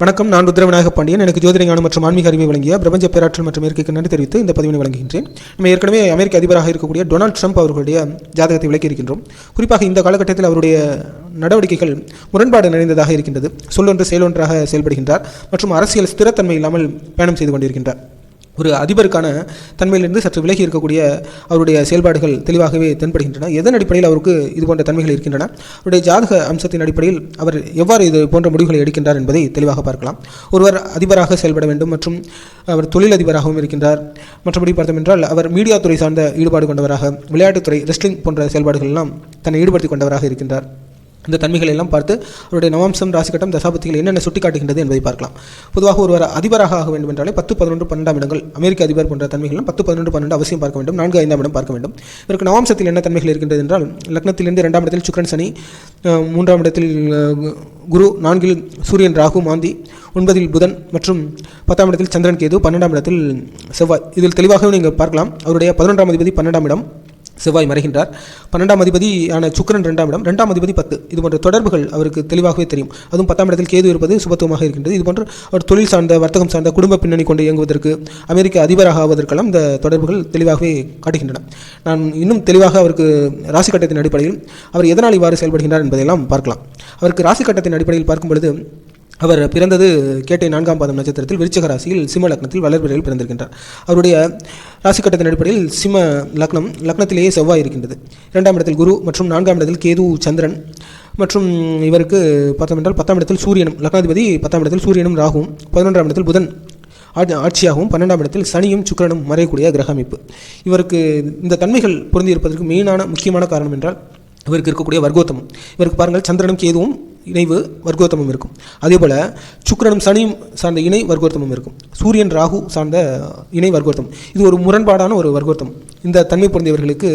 வணக்கம் நான் ருத்ரவிநாயக பாண்டியன். எனக்கு ஜோதிட ஞானம் மற்றும் ஆன்மீக அறிவை வழங்கிய பிரபஞ்ச பேராற்றல் மற்றும் இயற்கைக்கு நன்றி தெரிவித்து இந்த பதிவினை வழங்குகின்றேன். நம்ம ஏற்கனவே அமெரிக்க அதிபராக இருக்கக்கூடிய டொனால்ட் ட்ரம்ப் அவர்களுடைய ஜாதகத்தை விளக்கி இருக்கின்றோம். குறிப்பாக இந்த காலகட்டத்தில் அவருடைய நடவடிக்கைகள் முரண்பாடு நிறைந்ததாக இருக்கின்றது. சொல்லொன்று செயலொன்றாக செயல்படுகின்றார் மற்றும் அரசியல் ஸ்திரத்தன்மை இல்லாமல் பயணம் செய்து கொண்டிருக்கின்றார். ஒரு அதிபருக்கான தன்மையிலிருந்து சற்று விலகி இருக்கக்கூடிய அவருடைய செயல்பாடுகள் தெளிவாகவே தென்படுகின்றன. எதன் அடிப்படையில் அவருக்கு இது போன்ற தன்மைகள் இருக்கின்றன? அவருடைய ஜாதக அம்சத்தின் அடிப்படையில் அவர் எவ்வாறு இது போன்ற முடிவுகளை எடுக்கின்றார் என்பதை தெளிவாக பார்க்கலாம். ஒருவர் அதிபராக செயல்பட வேண்டும் மற்றும் அவர் தொழிலதிபராகவும் இருக்கின்றார். மற்றபடி பார்த்தோம் என்றால் அவர் மீடியா துறை சார்ந்த ஈடுபாடு கொண்டவராக விளையாட்டுத்துறை ரெஸ்லிங் போன்ற செயல்பாடுகள் எல்லாம் தன்னை ஈடுபடுத்திக் கொண்டவராக இருக்கின்றார். இந்த தன்மைகளை எல்லாம் பார்த்து அவருடைய நவம்சம் ராசிக்கட்டம் தசாபத்திகள் என்னென்ன சுட்டிக்காட்டுகின்றது என்பதை பார்க்கலாம். பொதுவாக ஒருவர் அதிபராக ஆக வேண்டும் என்றாலே பத்து பதினொன்று பன்னெண்டாம் இடங்கள் அமெரிக்க அதிபர் போன்ற தன்மைகளும் பத்து பதினொன்று பன்னெண்டு அவசியம் பார்க்க வேண்டும். நான்கு ஐந்தாம் இடம் பார்க்க வேண்டும். இவருக்கு நவாம்சத்தில் என்ன தன்மைகள் இருக்கின்றது என்றால் லக்னத்திலிருந்து இரண்டாம் இடத்தில் சுக்கரன் சனி மூன்றாம் இடத்தில் குரு நான்கில் சூரியன் ராகு மாந்தி ஒன்பதில் புதன் மற்றும் பத்தாம் இடத்தில் சந்திரன் கேது பன்னெண்டாம் இடத்தில் செவ்வாய். இதில் தெளிவாகவே நீங்கள் பார்க்கலாம் அவருடைய பதினொன்றாம் அதிபதி பன்னெண்டாம் இடம் செவ்வாய் மறைகின்றார். பன்னெண்டாம் அதிபதியான சுக்கரன் ரெண்டாம் இடம். ரெண்டாம் அதிபதி பத்து. இது போன்ற தொடர்புகள் அவருக்கு தெளிவாகவே தெரியும். அதுவும் பத்தாம் இடத்தில் கேது இருப்பது சுபத்துவமாக இருக்கின்றது. இது போன்ற அவர் தொழில் சார்ந்த வர்த்தகம் சார்ந்த குடும்ப பின்னணி கொண்டு இயங்குவதற்கு அமெரிக்க அதிபராக ஆவதற்கெல்லாம் இந்த தொடர்புகள் தெளிவாகவே காட்டுகின்றன. நான் இன்னும் தெளிவாக அவருக்கு ராசி கட்டத்தின் அடிப்படையில் அவர் எதனால் இவ்வாறு செயல்படுகின்றார் என்பதையெல்லாம் பார்க்கலாம். அவருக்கு ராசி கட்டத்தின் அடிப்படையில் பார்க்கும் பொழுது அவர் பிறந்தது கேட்டை நான்காம் பாதம் நட்சத்திரத்தில் விருச்சக ராசியில் சிம்ம லக்னத்தில் வளர்பிறையில் பிறந்திருக்கின்றார். அவருடைய ராசி கட்டத்தின் அடிப்படையில் சிம்ம லக்னம் லக்னத்திலேயே செவ்வாய் இருக்கின்றது. இரண்டாம் இடத்தில் குரு மற்றும் நான்காம் இடத்தில் கேது சந்திரன் மற்றும் இவருக்கு பார்த்தோம் என்றால் பத்தாம் இடத்தில் சூரியனும் லக்னாதிபதி பத்தாம் இடத்தில் சூரியனும் ராகுவும் பதினொன்றாம் இடத்தில் புதன் ஆட்சி- ஆட்சியாகவும் பன்னெண்டாம் இடத்தில் சனியும் சுக்கிரனும் மறையக்கூடிய கிரக அமைப்பு இவருக்கு இந்த தன்மைகள் பொருந்தியிருப்பதற்கு மெயினான முக்கியமான காரணம் என்றால் இவருக்கு இருக்கக்கூடிய வர்க்கோத்தமம். இவருக்கு பாருங்கள் சந்திரனும் கேதுவும் இணைவு வர்க்கோத்தமம் இருக்கும். அதேபோல் சுக்கரனும் சனியும் சார்ந்த இணை வர்க்கோத்தமம் இருக்கும். சூரியன் ராகு சார்ந்த இணை வர்க்கோத்தம் இது ஒரு முரண்பாடான ஒரு வர்க்கோத்தம் இந்த தன்மை பொருந்தியவர்களுக்கு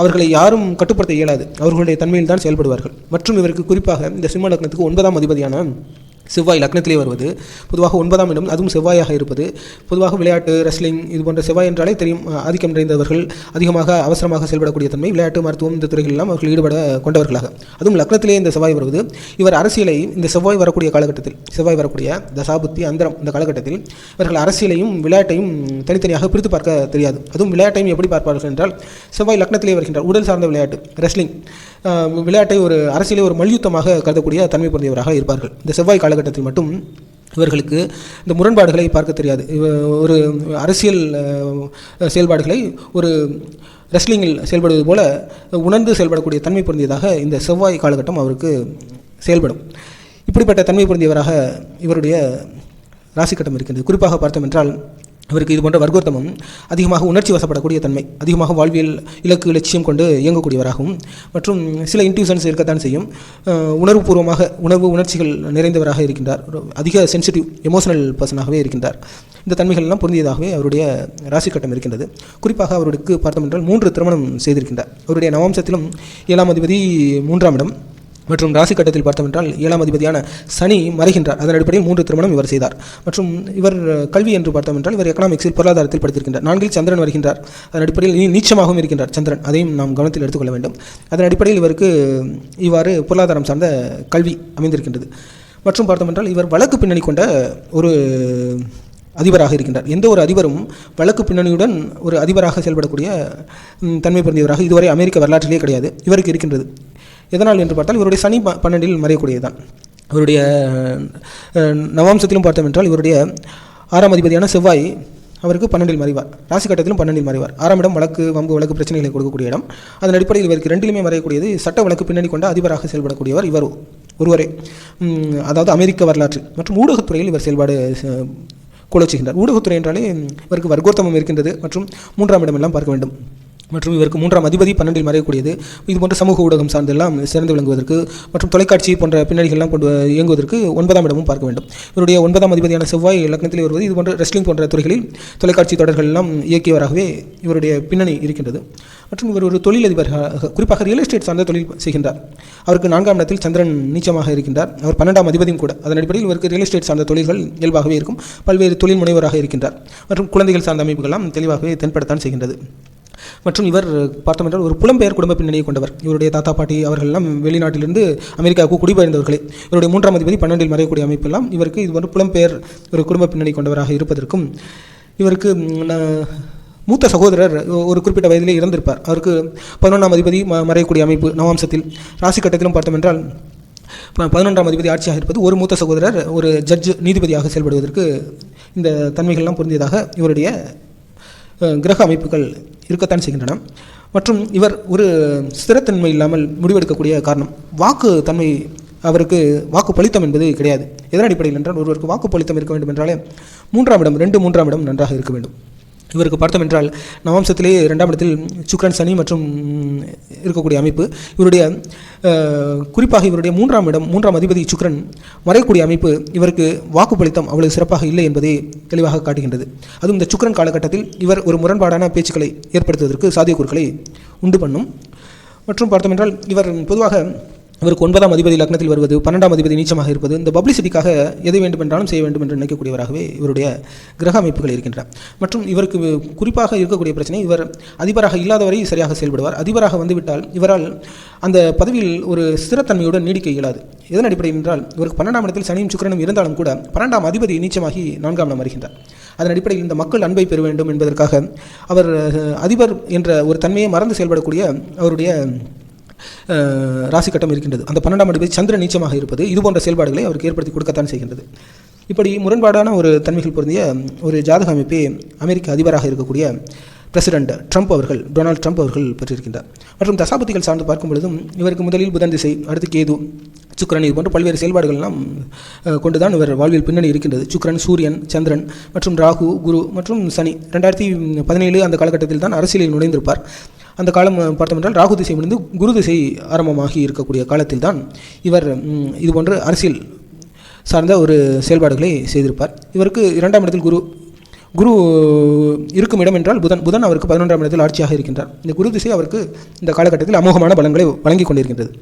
அவர்களை யாரும் கட்டுப்படுத்த இயலாது. அவர்களுடைய தன்மையில் தான் செயல்படுவார்கள். மற்றும் இவருக்கு குறிப்பாக இந்த சிம்ம லக்னத்துக்கு ஒன்பதாம் அதிபதியான செவ்வாய் லக்னத்திலே வருவது. பொதுவாக ஒன்பதாம் இடம் அதுவும் செவ்வாயாக இருப்பது. பொதுவாக விளையாட்டு ரெஸ்லிங் இது போன்ற செவ்வாய் என்றாலே தெரியும் ஆதிக்கம் நிறைந்தவர்கள் அதிகமாக அவசரமாக செயல்படக்கூடிய தன்மை விளையாட்டு மருத்துவம் இந்த துறைகள் எல்லாம் அவர்கள் ஈடுபட கொண்டவர்களாக. அதுவும் லக்னத்திலே இந்த செவ்வாய் வருவது. இவர் அரசியலை இந்த செவ்வாய் வரக்கூடிய காலகட்டத்தில் செவ்வாய் வரக்கூடிய தசாபுத்தி அந்தரம் இந்த காலகட்டத்தில் இவர்கள் அரசியலையும் விளையாட்டையும் தனித்தனியாக பிரித்து பார்க்க தெரியாது. அதுவும் விளையாட்டையும் எப்படி பார்ப்பார்கள் என்றால் செவ்வாய் லக்னத்திலே வருகின்றார். உடல் சார்ந்த விளையாட்டு ரெஸ்லிங் விளையாட்டை ஒரு அரசியலை ஒரு மல்யுத்தமாக கருதக்கூடிய தன்மை பொருந்தியவராக இருப்பார்கள். இந்த செவ்வாய் காலகட்டத்தில் மட்டும் இவர்களுக்கு இந்த முரண்பாடுகளை பார்க்க தெரியாது. இவ ஒரு அரசியல் செயல்பாடுகளை ஒரு ரெஸ்லிங்கில் செயல்படுவது போல உணர்ந்து செயல்படக்கூடிய தன்மை பொருந்தியதாக இந்த செவ்வாய் காலகட்டம் அவருக்கு செயல்படும். இப்படிப்பட்ட தன்மை பொருந்தியவராக இவருடைய ராசிக்கட்டம் இருக்கின்றது. குறிப்பாக பார்த்தோம் என்றால் இவருக்கு இது போன்ற வர்க்கோத்தமம் அதிகமாக உணர்ச்சி வசப்படக்கூடிய தன்மை அதிகமாக வாழ்வியல் இலக்கு லட்சியம் கொண்டு இயங்கக்கூடியவராகவும் மற்றும் சில இன்ட்யூஷன்ஸ் இருக்கத்தான் செய்யும். உணர்வுபூர்வமாக உணர்வு உணர்ச்சிகள் நிறைந்தவராக இருக்கின்றார். அதிக சென்சிட்டிவ் எமோஷனல் பர்சனாகவே இருக்கின்றார். இந்த தன்மைகள்லாம் பொருந்தியதாகவே அவருடைய ராசிக்கட்டம் இருக்கின்றது. குறிப்பாக அவருக்கு பார்த்தோம் என்றால் மூன்று திருமணம் செய்திருக்கின்றார். அவருடைய நவாம்சத்திலும் ஏழாம் அதிபதி மூன்றாம் இடம். மற்றும் ராசி கட்டத்தில் பார்த்தோம் ஏழாம் அதிபதியான சனி மறைகின்றார். அதன் அடிப்படையில் மூன்று திருமணம் இவர் செய்தார். மற்றும் இவர் கல்வி என்று பார்த்தோம் என்றால் இவர் எக்கனாமிக்ஸில் பொருளாதாரத்தில் படித்திருக்கின்றார். நான்கில் சந்திரன் வருகின்றார். அதன் அடிப்படையில் நீ- நீச்சமாகவும் இருக்கின்றார் சந்திரன். அதையும் நாம் கவனத்தில் எடுத்துக்கொள்ள வேண்டும். அதன் அடிப்படையில் இவருக்கு இவ்வாறு பொருளாதாரம் சார்ந்த கல்வி அமைந்திருக்கின்றது. மற்றும் பார்த்தோமென்றால் இவர் வழக்கு பின்னணி கொண்ட ஒரு அதிபராக இருக்கின்றார். எந்த ஒரு அதிபரும் வழக்கு பின்னணியுடன் ஒரு அதிபராக செயல்படக்கூடிய தன்மை பொருந்தியவராக இதுவரை அமெரிக்க வரலாற்றிலே கிடையாது. இவருக்கு இருக்கின்றது. எதனால் என்று பார்த்தால் இவருடைய சனி ப- பன்னெண்டில் மறையக்கூடியதுதான். இவருடைய நவாம்சத்திலும் பார்த்தோம் என்றால் இவருடைய ஆறாம் அதிபதியான செவ்வாய் அவருக்கு பன்னெண்டில் மறைவார். ராசி கட்டத்திலும் பன்னெண்டில் மறைவார். ஆறாம் இடம் வழக்கு வம்பு வழக்கு பிரச்சனைகளை கொடுக்கக்கூடிய இடம். அதன் அடிப்படையில் இவருக்கு ரெண்டிலுமே மறையக்கூடியது சட்ட வழக்கு பின்னணி கொண்ட அதிபராக செயல்படக்கூடியவர் இவர் ஒருவரே. அதாவது அமெரிக்க வரலாற்று மற்றும் ஊடகத்துறையில் இவர் செயல்பாடு அஹ், ஊடகத்துறை என்றாலே இவருக்கு வர்க்கோத்தமம் இருக்கின்றது மற்றும் மூன்றாம் இடமெல்லாம் பார்க்க வேண்டும். மற்றும் இவருக்கு மூன்றாம் அதிபதி பன்னெண்டில் மறையக்கூடியது. இது போன்ற சமூக ஊடகம் சார்ந்தெல்லாம் சிறந்து விளங்குவதற்கு மற்றும் தொலைக்காட்சி போன்ற பின்னணிகள்லாம் கொண்டு இயங்குவதற்கு ஒன்பதாம் இடமும் பார்க்க வேண்டும். இவருடைய ஒன்பதாம் அதிபதியான செவ்வாய் லக்னத்தில் வருவது இது போன்ற ரெஸ்லிங் போன்ற துறைகளில் தொலைக்காட்சி தொடர்கள் எல்லாம் இயக்கியவராகவே இவருடைய பின்னணி இருக்கின்றது. மற்றும் இவர் ஒரு தொழிலதிபராக குறிப்பாக ரியல் எஸ்டேட் சார்ந்த தொழில் செய்கின்றார். அவருக்கு நான்காம் இடத்தில் சந்திரன் நீச்சமாக இருக்கின்றார். அவர் பன்னெண்டாம் அதிபதியும் கூட. அதன் அடிப்படையில் இவருக்கு ரியல் எஸ்டேட் சார்ந்த தொழில்கள் இயல்பாகவே இருக்கும். பல்வேறு தொழில் முனைவராக இருக்கின்றார். மற்றும் குழந்தைகள் சார்ந்த அமைப்புகள்லாம் தெளிவாகவே தென்படத்தான் செய்கின்றது. மற்றும் இவர் பார்த்தோம் என்றால் ஒரு புலம்பெயர் குடும்ப பின்னணியை கொண்டவர். இவருடைய தாத்தா பாட்டி அவர்கள்லாம் வெளிநாட்டிலிருந்து அமெரிக்காவுக்கு குடிபெயர்ந்தவர்களே. இவருடைய மூன்றாம் அதிபதி பன்னெண்டில் மறையக்கூடிய அமைப்பெல்லாம் இவருக்கு இது ஒரு புலம்பெயர் ஒரு குடும்ப பின்னணி கொண்டவராக இருப்பதற்கும் இவருக்கு மூத்த சகோதரர் ஒரு குறிப்பிட்ட வயதிலே இறந்திருப்பார். அவருக்கு பதினொன்றாம் அதிபதி ம- மறையக்கூடிய அமைப்பு நவாம்சத்தில். ராசி கட்டத்திலும் பார்த்தோம் என்றால் ப- பதினொன்றாம் அதிபதி ஆட்சியாக இருப்பது ஒரு மூத்த சகோதரர் ஒரு ஜட்ஜ் நீதிபதியாக செயல்படுவதற்கு இந்த தன்மைகள்லாம் பொருந்தியதாக இவருடைய கிரக அமைப்புகள் இருக்கத்தான் செய்கின்றன. மற்றும் இவர் ஒரு ஸ்திரத்தன்மை இல்லாமல் முடிவெடுக்கக்கூடிய காரணம் வாக்கு தன்மை அவருக்கு வாக்கு பலித்தம் என்பது கிடையாது. எதன் அடிப்படையில் என்றால் ஒருவருக்கு வாக்கு பலித்தம் இருக்க வேண்டும் என்றாலே மூன்றாம் இடம் ரெண்டு மூன்றாம் இடம் நன்றாக இருக்க வேண்டும். இவருக்கு பார்த்தோம் என்றால் நவம்சத்திலே இரண்டாம் இடத்தில் சுக்ரன் சனி மற்றும் இருக்கக்கூடிய அமைப்பு. இவருடைய குறிப்பாக இவருடைய மூன்றாம் இடம் மூன்றாம் அதிபதி சுக்ரன் மறையக்கூடிய அமைப்பு இவருக்கு வாக்கு பலித்தம் அவ்வளவு சிறப்பாக இல்லை என்பதை தெளிவாக காட்டுகின்றது. அதுவும் இந்த சுக்ரன் காலகட்டத்தில் இவர் ஒரு முரண்பாடான பேச்சுக்களை ஏற்படுத்துவதற்கு சாத்தியக்கூறுகளை உண்டு பண்ணும். மற்றும் பார்த்தோம் என்றால் இவர் பொதுவாக இவருக்கு ஒன்பதாம் அதிபதி லக்னத்தில் வருவது பன்னெண்டாம் அதிபதி நீச்சமாக இருப்பது இந்த பப்ளிசிட்டிக்காக எதை வேண்டுமென்றாலும் செய்ய வேண்டும் என்று நினைக்கக்கூடியவராகவே இவருடைய கிரக அமைப்புகள் இருக்கின்றன. மற்றும் இவருக்கு குறிப்பாக இருக்கக்கூடிய பிரச்சனை இவர் அதிபராக இல்லாதவரை சரியாக செயல்படுவார். அதிபராக வந்துவிட்டால் இவரால் அந்த பதவியில் ஒரு ஸ்திரத்தன்மையுடன் நீடிக்க இயலாது. எதன் அடிப்படையில் என்றால் இவருக்கு பன்னெண்டாம் இடத்தில் சனியும் சுக்கிரனும் இருந்தாலும் கூட பன்னெண்டாம் அதிபதி நீச்சமாகி நான்காம் இடம் வருகின்றார். அதன் அடிப்படையில் இந்த மக்கள் அன்பை பெற வேண்டும் என்பதற்காக அவர் அதிபர் என்ற ஒரு தன்மையை மறந்து செயல்படக்கூடிய அவருடைய ராசி கட்டம் இருக்கின்றது. அந்த பன்னெண்டாம் அதிபதி சந்திர நீச்சமாக இருப்பது இது போன்ற செயல்பாடுகளை அவருக்கு ஏற்படுத்தி கொடுக்கத்தான் செய்கின்றது. இப்படி முரண்பாடான ஒரு தன்மைகள் பொருந்திய ஒரு ஜாதக அமைப்பை அமெரிக்க அதிபராக இருக்கக்கூடிய பிரசிடென்ட் ட்ரம்ப் அவர்கள் டொனால்ட் ட்ரம்ப் அவர்கள் பெற்றிருக்கின்றார். மற்றும் தசாபதிகள் சார்ந்து பார்க்கும் பொழுதும் இவருக்கு முதலில் புதன் திசை அடுத்து கேது சுக்கரன் இது போன்ற பல்வேறு செயல்பாடுகள்லாம் கொண்டுதான் இவர் வாழ்வில் பின்னணி இருக்கின்றது. சுக்கரன் சூரியன் சந்திரன் மற்றும் ராகு குரு மற்றும் சனி. ரெண்டாயிரத்தி பதினேழு அந்த காலகட்டத்தில் தான் அரசியலில் நுழைந்திருப்பார். அந்த காலம் பார்த்தோமென்றால் ராகு திசை முடிந்து குரு திசை ஆரம்பமாகி இருக்கக்கூடிய காலத்தில் தான் இவர் இதுபோன்று இது போன்ற அரசியல் சார்ந்த ஒரு செயல்பாடுகளை செய்திருப்பார். இவருக்கு இரண்டாம் இடத்தில் குரு குரு இருக்கும் இடம் என்றால் புதன் புதன் அவருக்கு பதினொன்றாம் இடத்தில் ஆட்சியாக இருக்கின்றார். இந்த குரு திசை அவருக்கு இந்த காலகட்டத்தில் அமோகமான பலன்களை வழங்கி கொண்டிருக்கின்றது.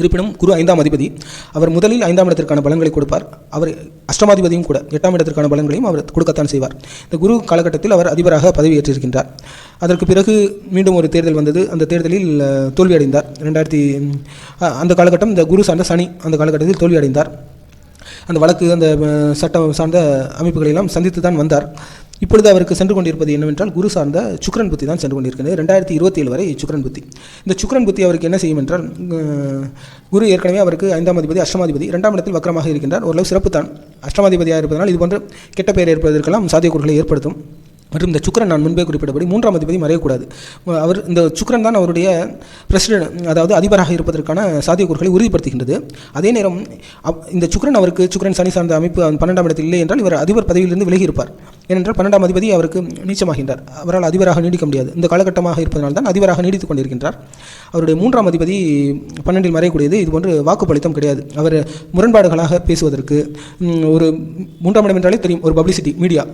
இருப்பினும் குரு ஐந்தாம் அதிபதி அவர் முதலில் ஐந்தாம் இடத்திற்கான பலன்களை கொடுப்பார். அவர் அஷ்டமாதிபதியும் கூட எட்டாம் இடத்திற்கான பலன்களையும் அவர் கொடுக்கத்தான் செய்வார். இந்த குரு காலகட்டத்தில் அவர் அதிபராக பதவியேற்றிருக்கின்றார். அதற்கு பிறகு மீண்டும் ஒரு தேர்தல் வந்தது. அந்த தேர்தலில் தோல்வியடைந்தார் ரெண்டாயிரத்தி அந்த காலகட்டம் இந்த குரு சார்ந்த சனி அந்த காலகட்டத்தில் தோல்வியடைந்தார் அந்த வழக்கு அந்த சட்டம் சார்ந்த அமைப்புகளெல்லாம் சந்தித்து தான் வந்தார். இப்பொழுது அவருக்கு சென்று கொண்டிருப்பது என்னவென்றால் குரு சார்ந்த சுக்ரன் புத்தி தான் சென்று கொண்டிருக்கிறது. ரெண்டாயிரத்தி இருபத்தி ஏழு வரை சுக்கிரன் புத்தி. இந்த சுக்ரன் புத்தி அவருக்கு என்ன செய்யும் என்றால் குரு ஏற்கனவே அவருக்கு ஐந்தாம் அதிபதி அஷ்டமாதிபதி இரண்டாம் இடத்தில் வக்கரமாக இருக்கின்றார். ஓரளவு சிறப்பு தான். அஷ்டமாதிபதியாக இருப்பதனால் இது போன்ற கெட்ட பெயர் ஏற்பதற்கெல்லாம் சாத்தியக்கூறுகளை ஏற்படுத்தும். மற்றும் இந்த சுக்கிரன் நான் முன்பே குறிப்பிட்டபடி மூன்றாம் அதிபதி மறையக்கூடாது. அவர் இந்த சுக்கிரன் தான் அவருடைய பிரசிடென்ட் அதாவது அதிபராக இருப்பதற்கான சாத்தியக்கூறுகளை உறுதிப்படுத்துகின்றது. அதே நேரம் இந்த சுக்கரன் அவருக்கு சுக்கரன் சனி சார்ந்த அமைப்பு அந்த பன்னெண்டாம் இடத்தில் இல்லை என்றால் இவர் அதிபர் பதவியிலிருந்து விலகி இருப்பார் ஏனென்றால் பன்னெண்டாம் அதிபதி அவருக்கு நீச்சமாகின்றார். அவரால் அதிபராக நீடிக்க முடியாது. இந்த காலகட்டமாக இருப்பதனால் தான் அதிபராக நீடித்துக் கொண்டிருக்கின்றார். அவருடைய மூன்றாம் அதிபதி பன்னெண்டில் மறையக்கூடியது இது போன்று வாக்கு கிடையாது. அவர் முரண்பாடுகளாக பேசுவதற்கு ஒரு மூன்றாம் இடம் என்றாலே தெரியும். ஒரு பப்ளிசிட்டி மீடியா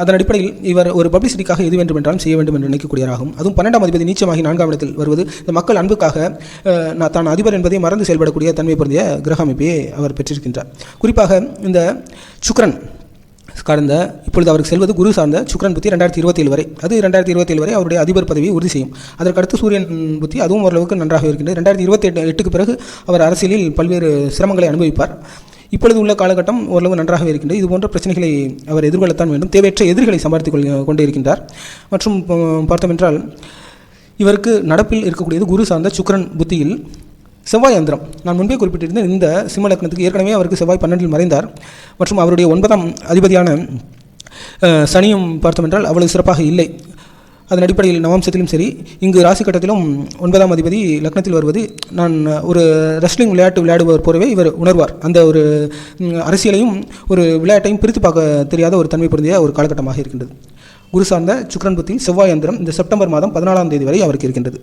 அதன் அடிப்படையில் இவர் ஒரு பப்ளிசிட்டிக்காக எது வேண்டும் என்றாலும் செய்ய வேண்டும் என்று நினைக்கக்கூடியவராகும். அதுவும் பன்னெண்டாம் அதிபதி நீச்சமாகி நான்காம் இடத்தில் வருவது இந்த மக்கள் அன்புக்காக நான் தான் அதிபர் என்பதை மறந்து செயல்படக்கூடிய தன்மை பொருந்திய கிரக அமைப்பை அவர் பெற்றிருக்கின்றார். குறிப்பாக இந்த சுக்ரன் கடந்த இப்பொழுது அவருக்கு செல்வது குரு சார்ந்த சுக்ரன் புத்தி ரெண்டாயிரத்தி இருபத்தேழு வரை. அது ரெண்டாயிரத்தி இருபத்தேழு வரை அவருடைய அதிபர் பதவியை உறுதி செய்யும். அதற்கடுத்து சூரியன் புத்தி அதுவும் ஓரளவுக்கு நன்றாக இருக்கின்றது. ரெண்டாயிரத்தி இருபத்தி எட்டு எட்டுக்கு பிறகு அவர் அரசியலில் பல்வேறு சிரமங்களை அனுபவிப்பார். இப்பொழுது உள்ள காலகட்டம் ஓரளவு நன்றாகவே இருக்கின்றது. இது போன்ற பிரச்சனைகளை அவர் எதிர்கொள்ளத்தான் வேண்டும். தேவையற்ற எதிர்களை சம்பாதித்துக் கொள் கொண்டே இருக்கின்றார் மற்றும் ப- பார்த்தோம் என்றால் இவருக்கு நடப்பில் இருக்கக்கூடியது குரு சார்ந்த சுக்கிரன் புத்தியில் செவ்வாய் யந்திரம். நான் முன்பே குறிப்பிட்டிருந்தேன் இந்த சிம்ம லக்னத்துக்கு ஏற்கனவே அவருக்கு செவ்வாய் பன்னெண்டில் மறைந்தார். மற்றும் அவருடைய ஒன்பதாம் அதிபதியான சனியும் பார்த்தோம் என்றால் அவ்வளவு சிறப்பாக இல்லை. அதன் அடிப்படையில் நவம்சத்திலும் சரி இங்கு ராசி கட்டத்திலும் ஒன்பதாம் அதிபதி லக்னத்தில் வருவது நான் ஒரு ரெஸ்லிங் விளையாட்டு விளையாடுபவர் போலவே இவர் உணர்வார். அந்த ஒரு அரசியலையும் ஒரு விளையாட்டையும் பிரித்து பார்க்க தெரியாத ஒரு தன்மை பொருந்திய ஒரு காலகட்டமாக இருக்கின்றது. குரு சார்ந்த சுக்ரன் புத்தி செவ்வாயந்திரம் இந்த செப்டம்பர் மாதம் பதினாலாம் தேதி வரை அவருக்கு இருக்கின்றது.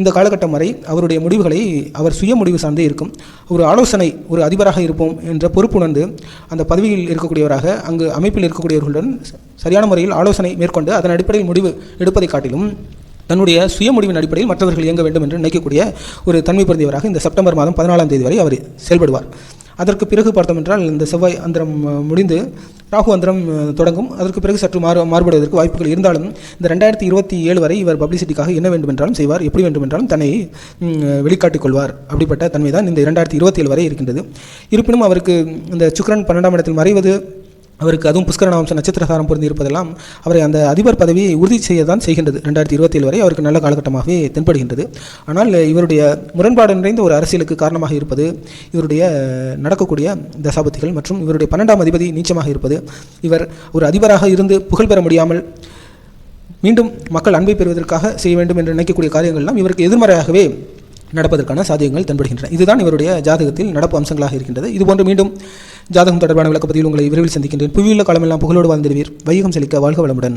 இந்த காலகட்டம் வரை அவருடைய முடிவுகளை அவர் சுய முடிவு சார்ந்தே இருக்கும். ஒரு ஆலோசனை ஒரு அதிபராக இருப்போம் என்ற பொறுப்புணர்ந்து அந்த பதவியில் இருக்கக்கூடியவராக அங்கு அமைப்பில் இருக்கக்கூடியவர்களுடன் சரியான முறையில் ஆலோசனை மேற்கொண்டு அதன் அடிப்படையில் முடிவு எடுப்பதை காட்டிலும் தன்னுடைய சுய முடிவின் அடிப்படையில் மற்றவர்கள் இயங்க வேண்டும் என்று நினைக்கக்கூடிய ஒரு தன்மை பொருந்தியவராக இந்த செப்டம்பர் மாதம் பதினாலாம் தேதி வரை அவர் செயல்படுவார். அதற்கு பிறகு பார்த்தோம் என்றால் இந்த செவ்வாய் அந்தரம் முடிந்து ராகு அந்தரம் தொடங்கும். அதற்கு பிறகு சற்று மாறு மாறுபடுவதற்கு வாய்ப்புகள் இருந்தாலும் இந்த ரெண்டாயிரத்தி இருபத்தி ஏழு வரை இவர் பப்ளிசிட்டிக்காக என்ன வேண்டுமென்றாலும் செய்வார் எப்படி வேண்டுமென்றாலும் தன்னை வெளிக்காட்டிக் கொள்வார். அப்படிப்பட்ட தன்மை தான் இந்த இரண்டாயிரத்தி இருபத்தி ஏழு வரை இருக்கின்றது. இருப்பினும் அவருக்கு இந்த சுக்ரன் பன்னெண்டாம் இடத்தில் மறைவது அவருக்கு அதுவும் புஷ்கரண அம்சம் நட்சத்திரசாரம் பொருந்தி இருப்பதெல்லாம் அவரை அந்த அதிபர் பதவியை உறுதி செய்ய தான் செய்கின்றது. ரெண்டாயிரத்தி இருபத்தேழு வரை அவருக்கு நல்ல காலகட்டமாகவே தென்படுகின்றது. ஆனால் இவருடைய முரண்பாடு நிறைந்த ஒரு அரசியலுக்கு காரணமாக இருப்பது இவருடைய நடக்கக்கூடிய தசாபத்திகள் மற்றும் இவருடைய பன்னெண்டாம் அதிபதி நீச்சமாக இருப்பது. இவர் ஒரு அதிபராக இருந்து புகழ் பெற முடியாமல் மீண்டும் மக்கள் அன்பை பெறுவதற்காக செய்ய வேண்டும் என்று நினைக்கக்கூடிய காரியங்கள்லாம் இவருக்கு எதிர்மறையாகவே நடப்பதற்கான சாத்தியங்கள் தென்படுகின்றன. இதுதான் இவருடைய ஜாதகத்தில் நடப்பு அம்சங்களாக இருக்கின்றது. இதுபோன்று மீண்டும் ஜாதகம் தொடர்பான விளக்கப்பதிவில் உங்களை விரைவில் சந்திக்கின்றேன். புவியுள்ள காலமெல்லாம் புகழோடு வாழ்ந்திருவீர் வையகம் செழிக்க வாழ்க வளமுடன்.